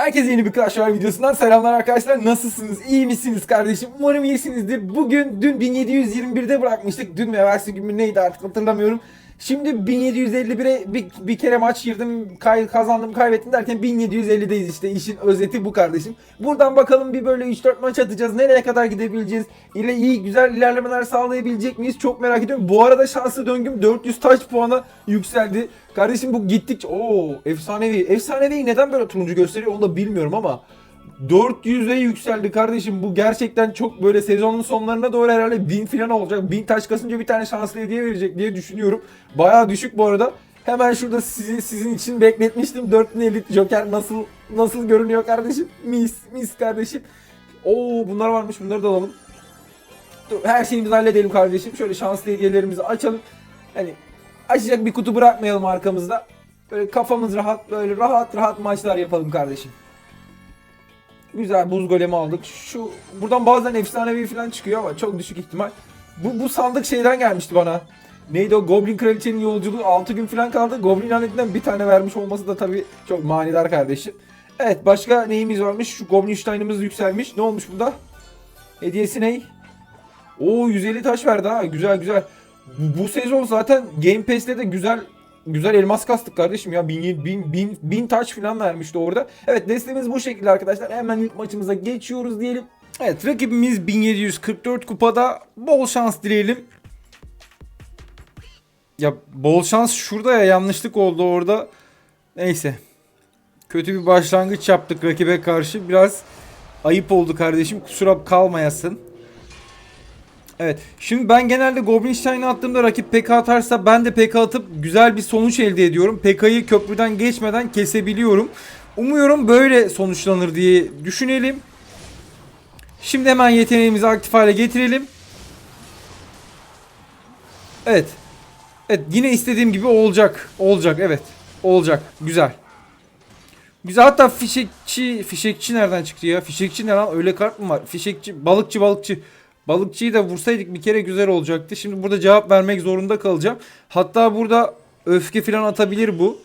Herkese yeni bir Clash Royale videosundan selamlar arkadaşlar. Nasılsınız? İyi misiniz kardeşim? Umarım iyisinizdir. Bugün dün 1721'de bırakmıştık. Dün mü evvelsi gün neydi artık hatırlamıyorum. Şimdi 1751'e bir, bir kere maç girdim, kay, kazandım, kaybettim derken 1750'deyiz işte. İşin özeti bu kardeşim. Buradan bakalım bir böyle 3-4 maç atacağız. Nereye kadar gidebileceğiz? İle iyi güzel ilerlemeler sağlayabilecek miyiz? Çok merak ediyorum. Bu arada şanslı döngüm 400 taş puana yükseldi. Kardeşim bu gittikçe o efsanevi. Efsanevi neden böyle turuncu gösteriyor onu da bilmiyorum ama 400'e yükseldi kardeşim. Bu gerçekten çok böyle sezonun sonlarına doğru herhalde 1000 falan olacak. 1000 taş kasınca bir tane şanslı hediye verecek diye düşünüyorum. Bayağı düşük bu arada. Hemen şurada sizi, sizin için bekletmiştim. 4050 Joker nasıl nasıl görünüyor kardeşim? Mis mis kardeşim. Oo bunlar varmış bunları da alalım. Dur, her şeyimizi halledelim kardeşim. Şöyle şanslı hediyelerimizi açalım. Hani açacak bir kutu bırakmayalım arkamızda. Böyle kafamız rahat böyle rahat rahat maçlar yapalım kardeşim. Güzel buz golemi aldık. Şu buradan bazen efsanevi falan çıkıyor ama çok düşük ihtimal. Bu, bu sandık şeyden gelmişti bana. Neydi o Goblin Kraliçenin yolculuğu 6 gün falan kaldı. Goblin lanetinden bir tane vermiş olması da tabii çok manidar kardeşim. Evet başka neyimiz varmış? Şu Goblin Stein'ımız yükselmiş. Ne olmuş bunda? Hediyesi ne? Oo 150 taş verdi ha. Güzel güzel. Bu, bu sezon zaten Game Pass'te de güzel güzel elmas kastık kardeşim ya. 1000 bin, bin, bin taş falan vermişti orada. Evet destemiz bu şekilde arkadaşlar. Hemen ilk maçımıza geçiyoruz diyelim. Evet rakibimiz 1744 kupada. Bol şans dileyelim. Ya bol şans şurada ya yanlışlık oldu orada. Neyse. Kötü bir başlangıç yaptık rakibe karşı. Biraz ayıp oldu kardeşim. Kusura kalmayasın. Evet. Şimdi ben genelde Goblin Stein'i attığımda rakip PK atarsa ben de PK atıp güzel bir sonuç elde ediyorum. PK'yı köprüden geçmeden kesebiliyorum. Umuyorum böyle sonuçlanır diye düşünelim. Şimdi hemen yeteneğimizi aktif hale getirelim. Evet. Evet yine istediğim gibi olacak. Olacak evet. Olacak. Güzel. Güzel hatta fişekçi fişekçi nereden çıktı ya? Fişekçi ne lan? Öyle kart mı var? Fişekçi balıkçı balıkçı. Balıkçıyı da vursaydık bir kere güzel olacaktı. Şimdi burada cevap vermek zorunda kalacağım. Hatta burada öfke falan atabilir bu.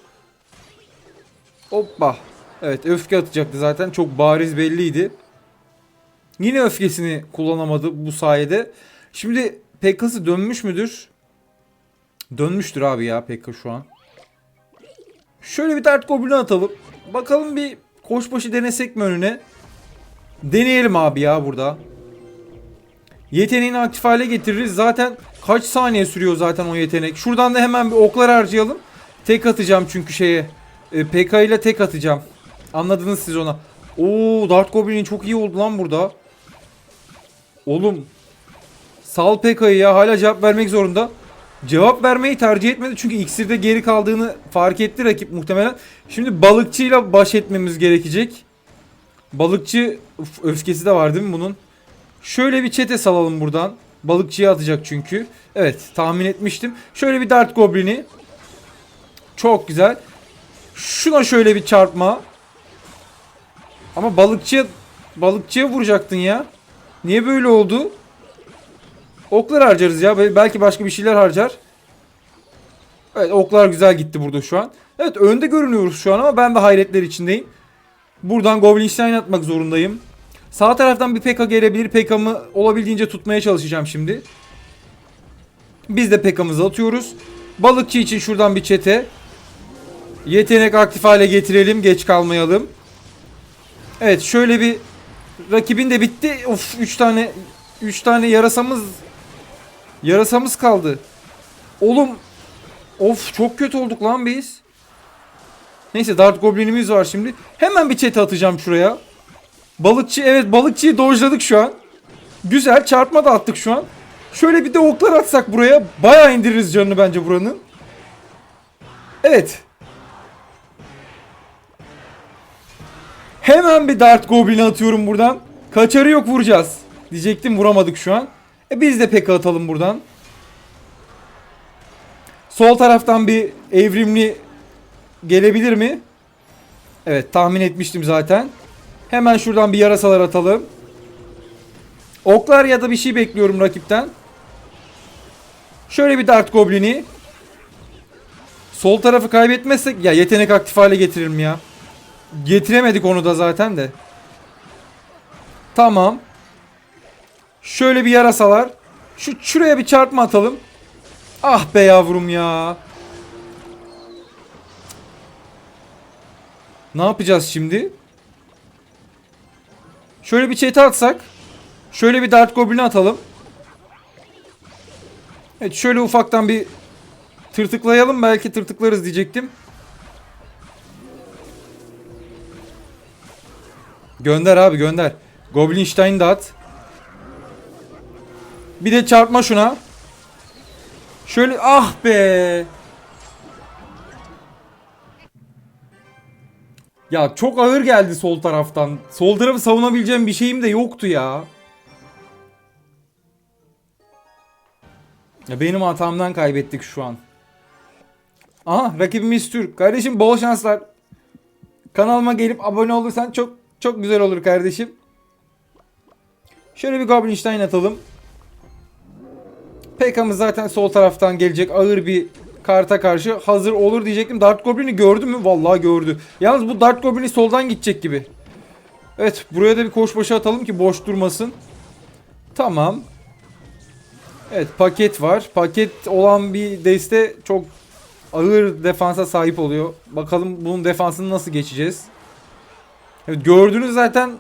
Hoppa. Evet öfke atacaktı zaten. Çok bariz belliydi. Yine öfkesini kullanamadı bu sayede. Şimdi Pekka'sı dönmüş müdür? Dönmüştür abi ya Pekka şu an. Şöyle bir dert goblin atalım. Bakalım bir koşbaşı denesek mi önüne? Deneyelim abi ya burada. Yeteneğini aktif hale getiririz. Zaten kaç saniye sürüyor zaten o yetenek. Şuradan da hemen bir oklar harcayalım. Tek atacağım çünkü şeye. E, PK ile tek atacağım. Anladınız siz ona. Oo Dart Goblin'in çok iyi oldu lan burada. Oğlum. Sal PK'yı ya hala cevap vermek zorunda. Cevap vermeyi tercih etmedi çünkü iksirde geri kaldığını fark etti rakip muhtemelen. Şimdi balıkçıyla baş etmemiz gerekecek. Balıkçı öfkesi de var değil mi bunun? Şöyle bir çete salalım buradan. Balıkçıya atacak çünkü. Evet tahmin etmiştim. Şöyle bir dart goblini. Çok güzel. Şuna şöyle bir çarpma. Ama balıkçıya balıkçıya vuracaktın ya. Niye böyle oldu? Oklar harcarız ya. Belki başka bir şeyler harcar. Evet oklar güzel gitti burada şu an. Evet önde görünüyoruz şu an ama ben de hayretler içindeyim. Buradan Goblin Stein atmak zorundayım. Sağ taraftan bir PK gelebilir. PK'mı olabildiğince tutmaya çalışacağım şimdi. Biz de PK'mızı atıyoruz. Balıkçı için şuradan bir çete. Yetenek aktif hale getirelim. Geç kalmayalım. Evet şöyle bir rakibin de bitti. Of 3 tane 3 tane yarasamız yarasamız kaldı. Oğlum of çok kötü olduk lan biz. Neyse Dart Goblin'imiz var şimdi. Hemen bir çete atacağım şuraya. Balıkçı evet balıkçıyı dojladık şu an. Güzel çarpma da attık şu an. Şöyle bir de oklar atsak buraya bayağı indiririz canını bence buranın. Evet. Hemen bir dart goblin atıyorum buradan. Kaçarı yok vuracağız. Diyecektim vuramadık şu an. E biz de pek atalım buradan. Sol taraftan bir evrimli gelebilir mi? Evet tahmin etmiştim zaten. Hemen şuradan bir yarasalar atalım. Oklar ya da bir şey bekliyorum rakipten. Şöyle bir dart goblini. Sol tarafı kaybetmezsek ya yetenek aktif hale getiririm ya. Getiremedik onu da zaten de. Tamam. Şöyle bir yarasalar. Şu şuraya bir çarpma atalım. Ah be yavrum ya. Ne yapacağız şimdi? Şöyle bir çete atsak. Şöyle bir dart goblin atalım. Evet şöyle ufaktan bir tırtıklayalım. Belki tırtıklarız diyecektim. Gönder abi gönder. Goblinstein de at. Bir de çarpma şuna. Şöyle ah be. Ya çok ağır geldi sol taraftan. Sol tarafı savunabileceğim bir şeyim de yoktu ya. Ya benim hatamdan kaybettik şu an. Aha rakibimiz Türk. Kardeşim bol şanslar. Kanalıma gelip abone olursan çok çok güzel olur kardeşim. Şöyle bir Goblinstein atalım. PK'mız zaten sol taraftan gelecek ağır bir karta karşı hazır olur diyecektim. Dart Goblin'i gördü mü? Vallahi gördü. Yalnız bu Dart Goblin'i soldan gidecek gibi. Evet buraya da bir koşbaşı atalım ki boş durmasın. Tamam. Evet paket var. Paket olan bir deste çok ağır defansa sahip oluyor. Bakalım bunun defansını nasıl geçeceğiz. Evet, gördünüz zaten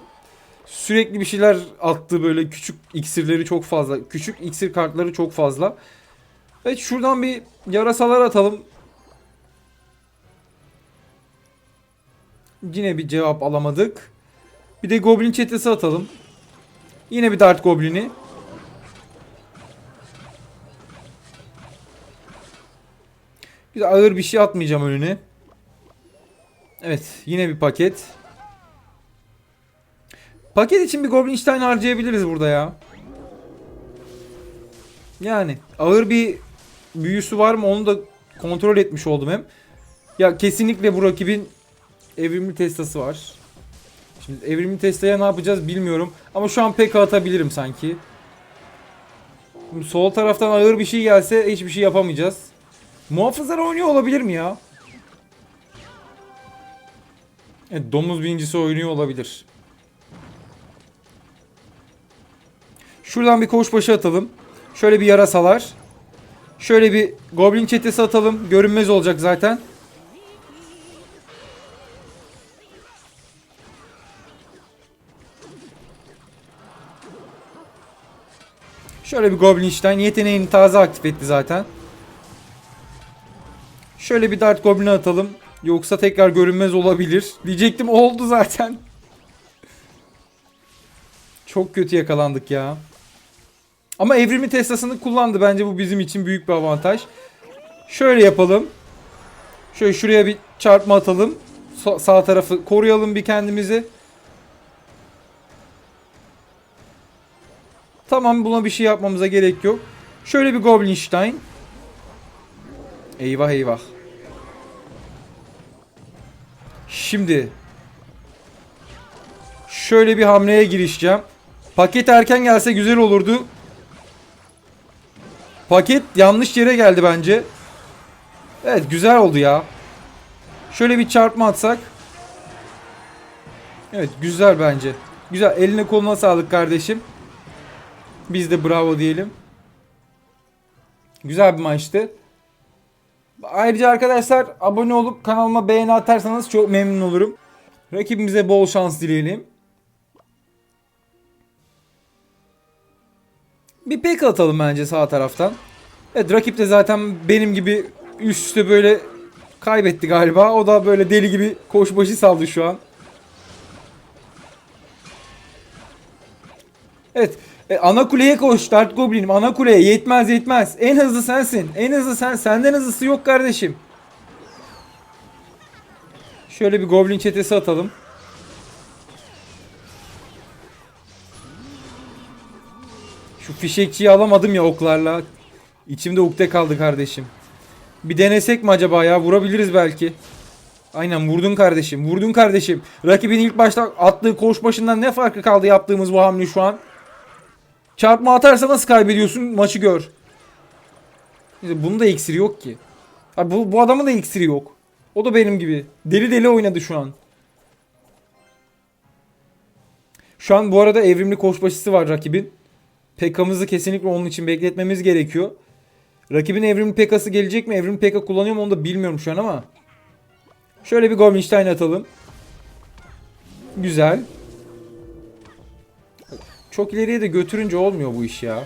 sürekli bir şeyler attı böyle küçük iksirleri çok fazla. Küçük iksir kartları çok fazla. Evet şuradan bir yarasalar atalım. Yine bir cevap alamadık. Bir de goblin çetesi atalım. Yine bir dart goblini. Bir de ağır bir şey atmayacağım önüne. Evet yine bir paket. Paket için bir Goblinstein harcayabiliriz burada ya. Yani ağır bir büyüsü var mı onu da kontrol etmiş oldum hem. Ya kesinlikle bu rakibin evrimli testası var. Şimdi evrimli testaya ne yapacağız bilmiyorum. Ama şu an pek atabilirim sanki. Şimdi sol taraftan ağır bir şey gelse hiçbir şey yapamayacağız. Muhafızlar oynuyor olabilir mi ya? Evet, domuz birincisi oynuyor olabilir. Şuradan bir koşbaşı atalım. Şöyle bir yarasalar. Şöyle bir goblin çetesi atalım. Görünmez olacak zaten. Şöyle bir Goblinstein yeteneğini taze aktif etti zaten. Şöyle bir Dart Goblin'e atalım. Yoksa tekrar görünmez olabilir. Diyecektim oldu zaten. Çok kötü yakalandık ya. Ama evrimi testasını kullandı. Bence bu bizim için büyük bir avantaj. Şöyle yapalım. Şöyle şuraya bir çarpma atalım. Sa- sağ tarafı koruyalım bir kendimizi. Tamam buna bir şey yapmamıza gerek yok. Şöyle bir Goblinstein. Eyvah eyvah. Şimdi şöyle bir hamleye girişeceğim. Paket erken gelse güzel olurdu. Paket yanlış yere geldi bence. Evet güzel oldu ya. Şöyle bir çarpma atsak. Evet güzel bence. Güzel eline koluna sağlık kardeşim. Biz de bravo diyelim. Güzel bir maçtı. Ayrıca arkadaşlar abone olup kanalıma beğeni atarsanız çok memnun olurum. Rakibimize bol şans dileyelim. Bir pek atalım bence sağ taraftan. Evet rakip de zaten benim gibi üst üste böyle kaybetti galiba. O da böyle deli gibi koşbaşı saldı şu an. Evet. E, ana kuleye koş Dart Goblin'im. Ana kuleye yetmez yetmez. En hızlı sensin. En hızlı sen. Senden hızlısı yok kardeşim. Şöyle bir Goblin çetesi atalım. Fişekçiyi alamadım ya oklarla. İçimde ukde kaldı kardeşim. Bir denesek mi acaba ya? Vurabiliriz belki. Aynen vurdun kardeşim. Vurdun kardeşim. Rakibin ilk başta attığı koş başından ne farkı kaldı yaptığımız bu hamle şu an? Çarpma atarsa nasıl kaybediyorsun maçı gör. Bunun da iksiri yok ki. Abi bu, bu adamın da iksiri yok. O da benim gibi. Deli deli oynadı şu an. Şu an bu arada evrimli koçbaşısı var rakibin. Peka'mızı kesinlikle onun için bekletmemiz gerekiyor. Rakibin evrimli Peka'sı gelecek mi? Evrimli Peka kullanıyor mu onu da bilmiyorum şu an ama. Şöyle bir Goblinstein atalım. Güzel. Çok ileriye de götürünce olmuyor bu iş ya.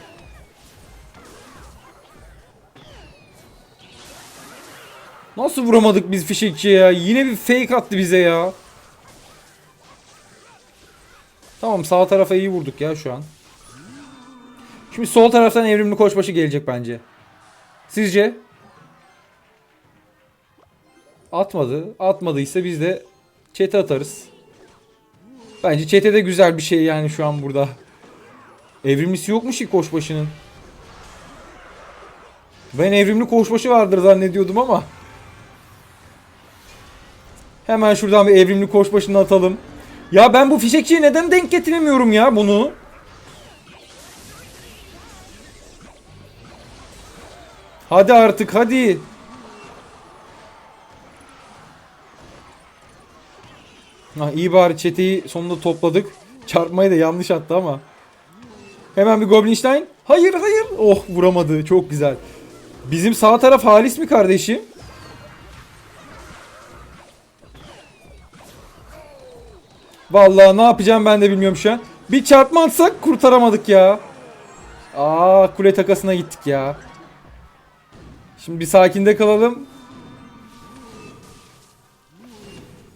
Nasıl vuramadık biz fişekçiye ya? Yine bir fake attı bize ya. Tamam sağ tarafa iyi vurduk ya şu an. Şimdi sol taraftan evrimli koçbaşı gelecek bence. Sizce? Atmadı. Atmadıysa biz de çete atarız. Bence çete de güzel bir şey yani şu an burada. Evrimlisi yokmuş ki koçbaşının. Ben evrimli koçbaşı vardır zannediyordum ama. Hemen şuradan bir evrimli koçbaşını atalım. Ya ben bu fişekçiye neden denk getiremiyorum ya bunu? Hadi artık hadi. Ha, iyi bari çeteyi sonunda topladık. Çarpmayı da yanlış attı ama. Hemen bir Goblinstein. Hayır hayır. Oh vuramadı. Çok güzel. Bizim sağ taraf Halis mi kardeşim? Vallahi ne yapacağım ben de bilmiyorum şu an. Bir çarpma atsak kurtaramadık ya. Aa kule takasına gittik ya. Şimdi bir sakinde kalalım.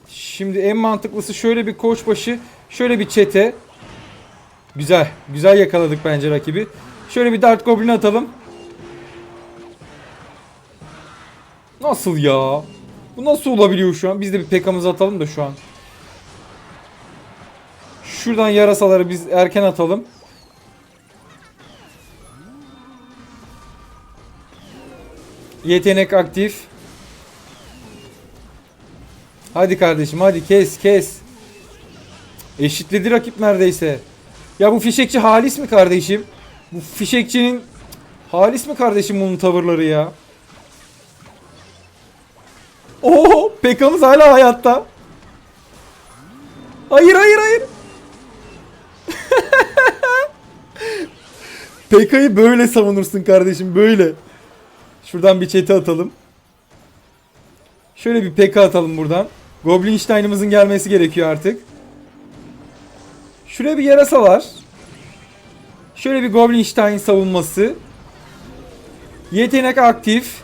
Şimdi en mantıklısı şöyle bir koçbaşı, şöyle bir çete. Güzel. Güzel yakaladık bence rakibi. Şöyle bir Dart Goblin atalım. Nasıl ya? Bu nasıl olabiliyor şu an? Biz de bir pekamızı atalım da şu an. Şuradan yarasaları biz erken atalım. Yetenek aktif. Hadi kardeşim hadi kes kes. Eşitledi rakip neredeyse. Ya bu fişekçi Halis mi kardeşim? Bu fişekçinin Halis mi kardeşim bunun tavırları ya? Oo, Pekamız hala hayatta. Hayır hayır hayır. Peka'yı böyle savunursun kardeşim böyle. Şuradan bir çete atalım. Şöyle bir Pekka atalım buradan. Goblinstein'ımızın gelmesi gerekiyor artık. Şuraya bir yarasa var. Şöyle bir Goblinstein savunması. Yetenek aktif.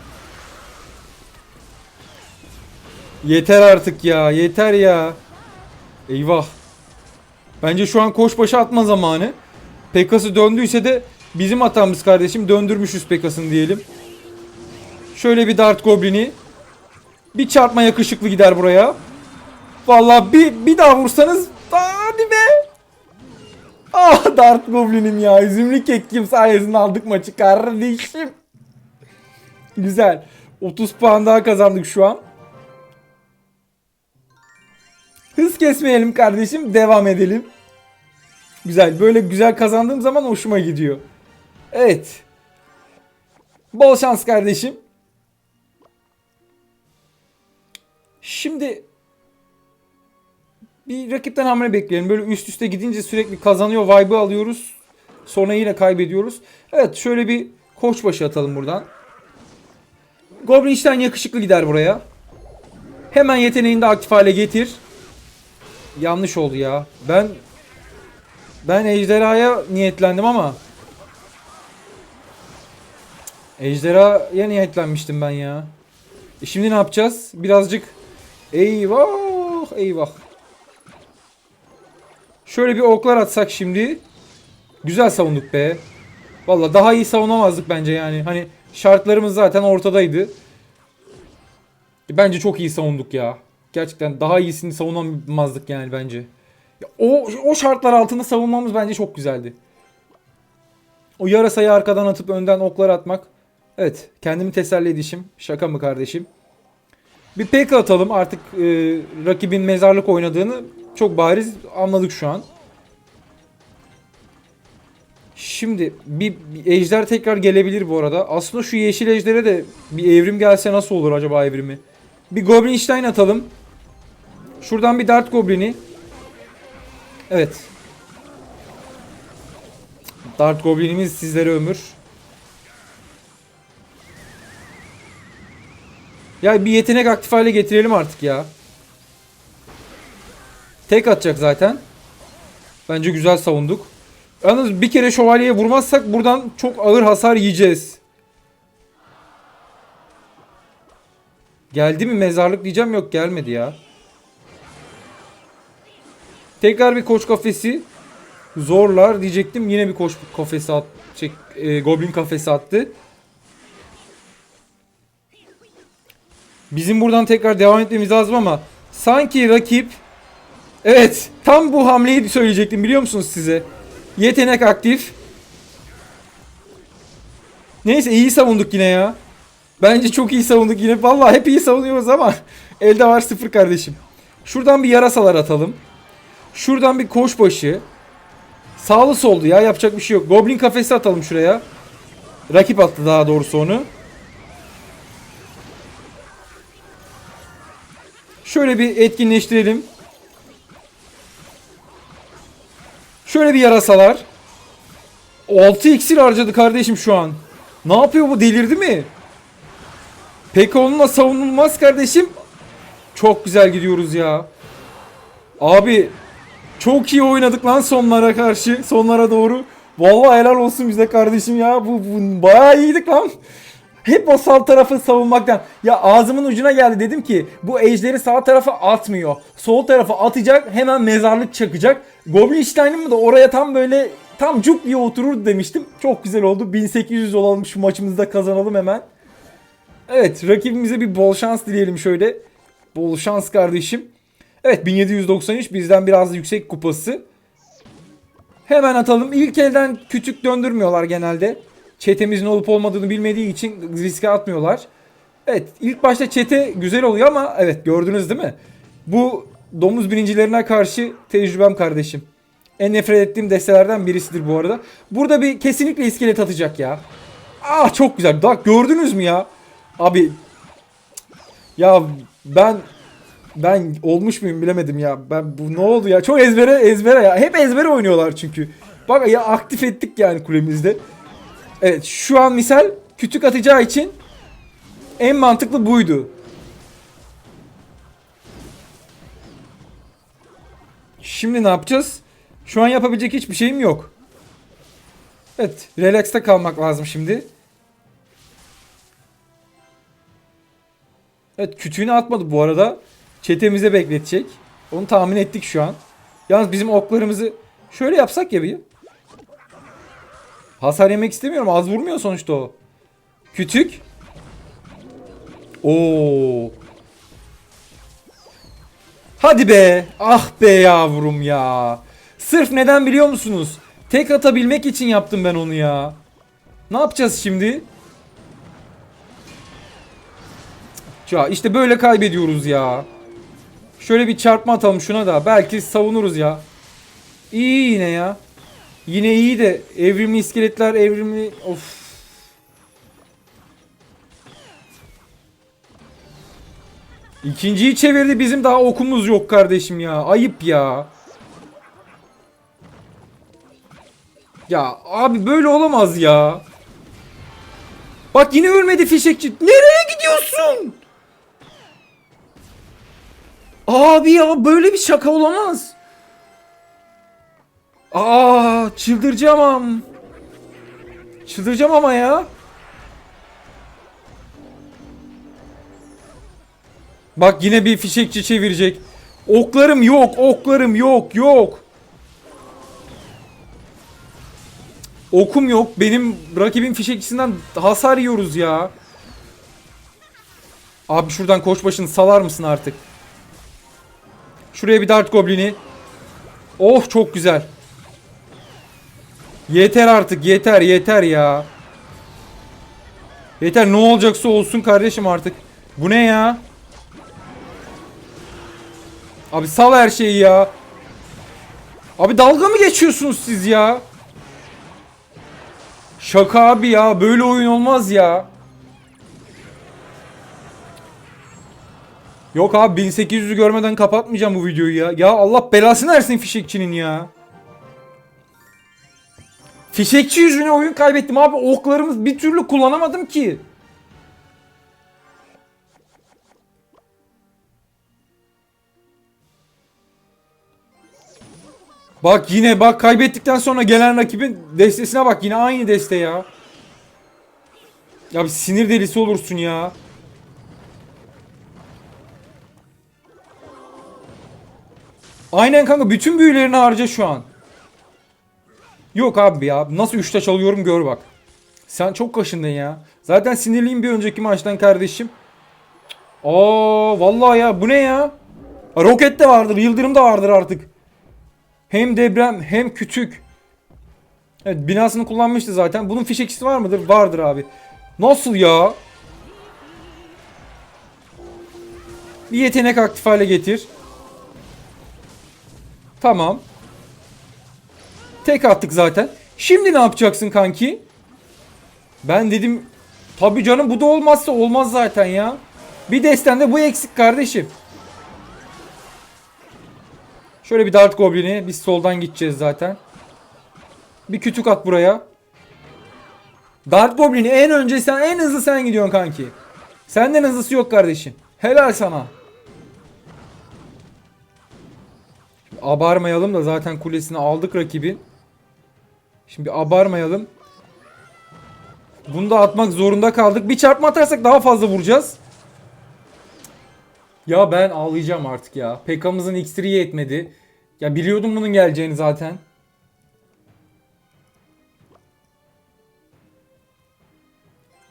Yeter artık ya. Yeter ya. Eyvah. Bence şu an koşbaşı atma zamanı. Pekası döndüyse de bizim hatamız kardeşim. Döndürmüşüz Pekas'ını diyelim. Şöyle bir Dart Goblin'i. Bir çarpma yakışıklı gider buraya. Vallahi bir, bir daha vursanız hadi be. Ah Dart Goblin'im ya. Üzümlü kekim sayesinde aldık maçı kardeşim. Güzel. 30 puan daha kazandık şu an. Hız kesmeyelim kardeşim. Devam edelim. Güzel. Böyle güzel kazandığım zaman hoşuma gidiyor. Evet. Bol şans kardeşim. Şimdi bir rakipten hamle bekleyelim. Böyle üst üste gidince sürekli kazanıyor vibe'ı alıyoruz. Sonra yine kaybediyoruz. Evet şöyle bir koçbaşı atalım buradan. Goblinstein yakışıklı gider buraya. Hemen yeteneğini de aktif hale getir. Yanlış oldu ya. Ben ben ejderhaya niyetlendim ama Ejderhaya niyetlenmiştim ben ya. E şimdi ne yapacağız? Birazcık eyvah eyvah. Şöyle bir oklar atsak şimdi. Güzel savunduk be. Valla daha iyi savunamazdık bence yani. Hani şartlarımız zaten ortadaydı. Bence çok iyi savunduk ya. Gerçekten daha iyisini savunamazdık yani bence. O, o şartlar altında savunmamız bence çok güzeldi. O yarasayı arkadan atıp önden oklar atmak. Evet kendimi teselli edişim. Şaka mı kardeşim? Bir PK atalım artık e, rakibin mezarlık oynadığını çok bariz anladık şu an. Şimdi bir, bir ejder tekrar gelebilir bu arada. Aslında şu yeşil ejdere de bir evrim gelse nasıl olur acaba evrimi? Bir Goblinstein atalım. Şuradan bir Dart Goblin'i. Evet. Dart Goblin'imiz sizlere ömür. Ya bir yetenek aktif hale getirelim artık ya. Tek atacak zaten. Bence güzel savunduk. Yalnız bir kere şövalyeye vurmazsak buradan çok ağır hasar yiyeceğiz. Geldi mi mezarlık diyeceğim yok gelmedi ya. Tekrar bir koç kafesi zorlar diyecektim. Yine bir koç kafesi at, şey, e, goblin kafesi attı. Bizim buradan tekrar devam etmemiz lazım ama sanki rakip Evet tam bu hamleyi söyleyecektim biliyor musunuz size? Yetenek aktif. Neyse iyi savunduk yine ya. Bence çok iyi savunduk yine. Vallahi hep iyi savunuyoruz ama elde var sıfır kardeşim. Şuradan bir yarasalar atalım. Şuradan bir koşbaşı. Sağlı soldu ya yapacak bir şey yok. Goblin kafesi atalım şuraya. Rakip attı daha doğrusu onu. Şöyle bir etkinleştirelim. Şöyle bir yarasalar. 6 iksir harcadı kardeşim şu an. Ne yapıyor bu delirdi mi? Peki onunla savunulmaz kardeşim. Çok güzel gidiyoruz ya. Abi çok iyi oynadık lan sonlara karşı. Sonlara doğru. Vallahi helal olsun bize kardeşim ya. Bu, bu bayağı iyiydik lan. Hep o sağ tarafı savunmaktan. Ya ağzımın ucuna geldi dedim ki bu ejderi sağ tarafa atmıyor. Sol tarafa atacak hemen mezarlık çakacak. Goblin Stein'im da oraya tam böyle tam cuk diye oturur demiştim. Çok güzel oldu. 1800 olalım şu maçımızda kazanalım hemen. Evet rakibimize bir bol şans dileyelim şöyle. Bol şans kardeşim. Evet 1793 bizden biraz yüksek kupası. Hemen atalım. İlk elden küçük döndürmüyorlar genelde. Çetemizin olup olmadığını bilmediği için riske atmıyorlar. Evet ilk başta çete güzel oluyor ama evet gördünüz değil mi? Bu domuz birincilerine karşı tecrübem kardeşim. En nefret ettiğim destelerden birisidir bu arada. Burada bir kesinlikle iskelet atacak ya. Ah çok güzel. Bak gördünüz mü ya? Abi ya ben ben olmuş muyum bilemedim ya. Ben bu ne oldu ya? Çok ezbere ezbere ya. Hep ezbere oynuyorlar çünkü. Bak ya aktif ettik yani kulemizde. Evet şu an misal kütük atacağı için en mantıklı buydu. Şimdi ne yapacağız? Şu an yapabilecek hiçbir şeyim yok. Evet, relaxta kalmak lazım şimdi. Evet, kütüğünü atmadı bu arada. Çetemize bekletecek. Onu tahmin ettik şu an. Yalnız bizim oklarımızı şöyle yapsak ya bir. Hasar yemek istemiyorum. Az vurmuyor sonuçta o. Kütük. Oo. Hadi be. Ah be yavrum ya. Sırf neden biliyor musunuz? Tek atabilmek için yaptım ben onu ya. Ne yapacağız şimdi? Ya işte böyle kaybediyoruz ya. Şöyle bir çarpma atalım şuna da. Belki savunuruz ya. İyi yine ya. Yine iyi de evrimli iskeletler evrimli of. İkinciyi çevirdi bizim daha okumuz yok kardeşim ya. Ayıp ya. Ya abi böyle olamaz ya. Bak yine ölmedi fişekçi. Nereye gidiyorsun? Abi ya böyle bir şaka olamaz. Aa çıldıracağım am. Çıldıracağım ama ya. Bak yine bir fişekçi çevirecek. Oklarım yok, oklarım yok, yok. Okum yok. Benim rakibin fişekçisinden hasar yiyoruz ya. Abi şuradan koçbaşını salar mısın artık? Şuraya bir dart goblini. Oh çok güzel. Yeter artık yeter yeter ya. Yeter ne olacaksa olsun kardeşim artık. Bu ne ya? Abi sal her şeyi ya. Abi dalga mı geçiyorsunuz siz ya? Şaka abi ya böyle oyun olmaz ya. Yok abi 1800'ü görmeden kapatmayacağım bu videoyu ya. Ya Allah belasını versin fişekçinin ya. Fişekçi yüzüne oyun kaybettim abi. Oklarımız bir türlü kullanamadım ki. Bak yine bak kaybettikten sonra gelen rakibin destesine bak yine aynı deste ya. Ya bir sinir delisi olursun ya. Aynen kanka bütün büyülerini harca şu an. Yok abi ya nasıl 3 taş alıyorum gör bak. Sen çok kaşındın ya. Zaten sinirliyim bir önceki maçtan kardeşim. Aa vallahi ya bu ne ya? Roket de vardır, yıldırım da vardır artık. Hem deprem hem küçük. Evet binasını kullanmıştı zaten. Bunun fişekçisi var mıdır? Vardır abi. Nasıl ya? Bir yetenek aktif hale getir. Tamam. Tek attık zaten. Şimdi ne yapacaksın kanki? Ben dedim tabii canım bu da olmazsa olmaz zaten ya. Bir destende bu eksik kardeşim. Şöyle bir dart goblini biz soldan gideceğiz zaten. Bir kütük at buraya. Dart goblini en önce sen en hızlı sen gidiyorsun kanki. Senden hızlısı yok kardeşim. Helal sana. Abarmayalım da zaten kulesini aldık rakibin. Şimdi abarmayalım. Bunu da atmak zorunda kaldık. Bir çarpma atarsak daha fazla vuracağız. Ya ben ağlayacağım artık ya. PK'mızın iksiri yetmedi. Ya biliyordum bunun geleceğini zaten.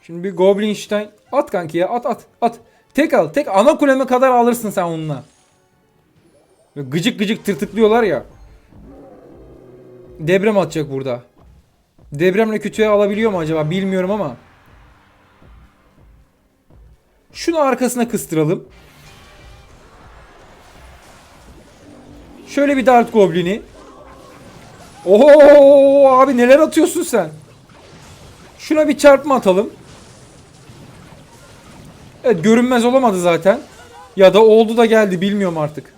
Şimdi bir Goblinstein at kanki ya at at at. Tek al tek ana kuleme kadar alırsın sen onunla. Gıcık gıcık tırtıklıyorlar ya. Deprem atacak burada. Depremle kütüğe alabiliyor mu acaba bilmiyorum ama. Şunu arkasına kıstıralım. Şöyle bir dart goblini. Oho abi neler atıyorsun sen? Şuna bir çarpma atalım. Evet görünmez olamadı zaten. Ya da oldu da geldi bilmiyorum artık.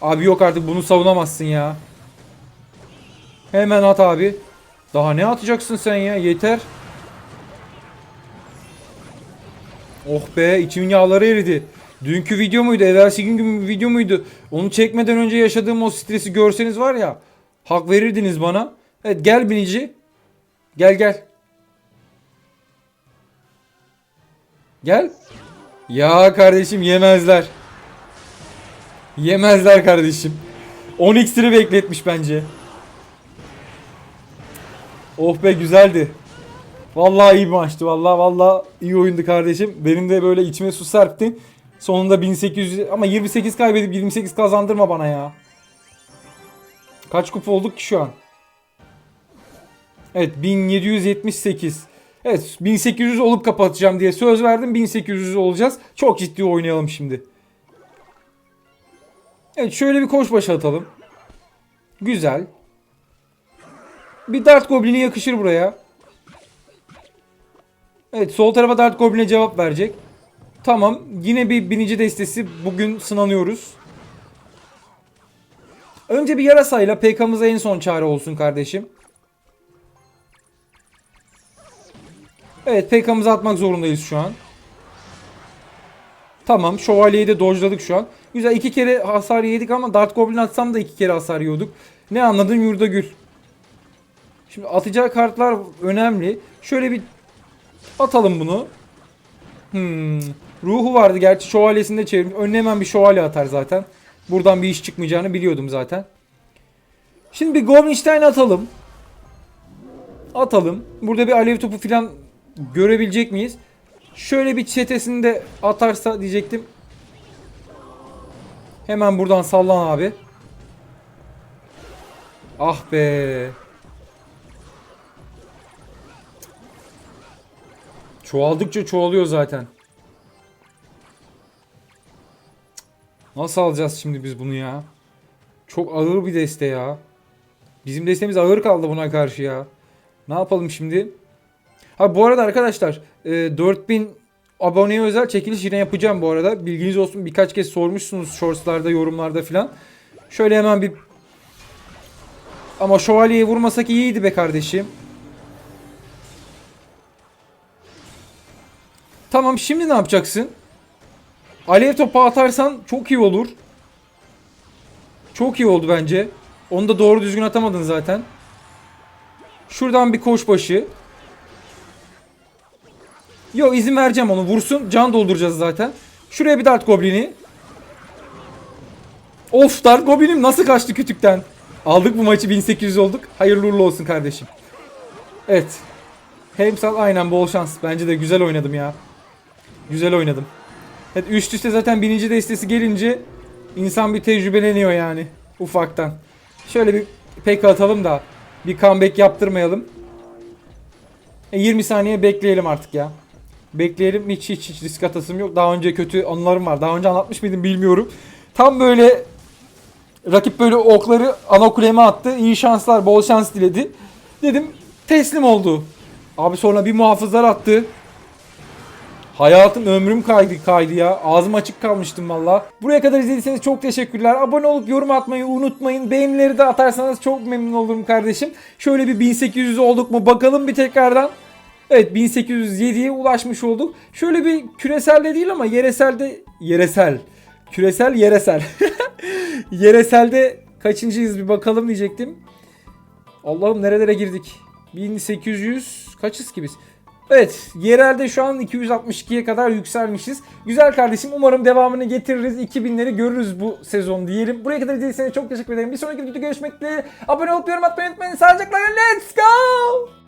Abi yok artık bunu savunamazsın ya. Hemen at abi. Daha ne atacaksın sen ya yeter. Oh be içimin yağları eridi. Dünkü video muydu? Evvelsi gün video muydu? Onu çekmeden önce yaşadığım o stresi görseniz var ya. Hak verirdiniz bana. Evet gel binici. Gel gel. Gel. Ya kardeşim yemezler. Yemezler kardeşim. 10 iksiri bekletmiş bence. Oh be güzeldi. Vallahi iyi bir maçtı. Vallahi vallahi iyi oyundu kardeşim. Benim de böyle içime su serpti. Sonunda 1800 ama 28 kaybedip 28 kazandırma bana ya. Kaç kupa olduk ki şu an? Evet 1778. Evet 1800 olup kapatacağım diye söz verdim. 1800 olacağız. Çok ciddi oynayalım şimdi. Evet şöyle bir koş başa atalım. Güzel. Bir Dart Goblin'i yakışır buraya. Evet sol tarafa Dart Goblin'e cevap verecek. Tamam. Yine bir binici destesi bugün sınanıyoruz. Önce bir yarasayla PK'mıza en son çare olsun kardeşim. Evet PK'mızı atmak zorundayız şu an. Tamam şövalyeyi de dojladık şu an. Güzel iki kere hasar yedik ama Dart Goblin atsam da iki kere hasar yiyorduk. Ne anladın yurda gül. Şimdi atacağı kartlar önemli. Şöyle bir atalım bunu. Hmm. Ruhu vardı gerçi şövalyesinde çevirmiş. Önüne hemen bir şövalye atar zaten. Buradan bir iş çıkmayacağını biliyordum zaten. Şimdi bir Goblinstein atalım. Atalım. Burada bir alev topu falan görebilecek miyiz? Şöyle bir çetesini de atarsa diyecektim. Hemen buradan sallan abi. Ah be. Çoğaldıkça çoğalıyor zaten. Nasıl alacağız şimdi biz bunu ya? Çok ağır bir deste ya. Bizim destemiz ağır kaldı buna karşı ya. Ne yapalım şimdi? Ha bu arada arkadaşlar e, 4000 aboneye özel çekiliş yine yapacağım bu arada. Bilginiz olsun birkaç kez sormuşsunuz shortslarda yorumlarda filan. Şöyle hemen bir Ama şövalyeye vurmasak iyiydi be kardeşim. Tamam şimdi ne yapacaksın? Alev topu atarsan çok iyi olur. Çok iyi oldu bence. Onu da doğru düzgün atamadın zaten. Şuradan bir koşbaşı. Yo izin vereceğim onu vursun. Can dolduracağız zaten. Şuraya bir dart goblini. Of dart goblinim nasıl kaçtı kütükten. Aldık bu maçı 1800 olduk. Hayırlı uğurlu olsun kardeşim. Evet. Heimsal aynen bol şans. Bence de güzel oynadım ya. Güzel oynadım. Evet üst üste zaten birinci destesi gelince insan bir tecrübeleniyor yani ufaktan. Şöyle bir pek atalım da bir comeback yaptırmayalım. E, 20 saniye bekleyelim artık ya. Bekleyelim hiç hiç hiç risk atasım yok. Daha önce kötü anılarım var. Daha önce anlatmış mıydım bilmiyorum. Tam böyle rakip böyle okları ana kuleme attı. İyi şanslar, bol şans diledi. Dedim teslim oldu. Abi sonra bir muhafızlar attı. Hayatım ömrüm kaydı kaydı ya. Ağzım açık kalmıştım valla. Buraya kadar izlediyseniz çok teşekkürler. Abone olup yorum atmayı unutmayın. Beğenileri de atarsanız çok memnun olurum kardeşim. Şöyle bir 1800 olduk mu bakalım bir tekrardan. Evet 1807'ye ulaşmış olduk. Şöyle bir küreselde değil ama yereselde yeresel. Küresel yeresel. Yereselde kaçıncıyız bir bakalım diyecektim. Allah'ım nerelere girdik? 1800 kaçız ki biz? Evet yerelde şu an 262'ye kadar yükselmişiz. Güzel kardeşim umarım devamını getiririz. 2000'leri görürüz bu sezon diyelim. Buraya kadar izlediyseniz çok teşekkür ederim. Bir sonraki videoda görüşmek dileğiyle. Abone olup yorum atmayı unutmayın. Sağlıcakla. Let's go!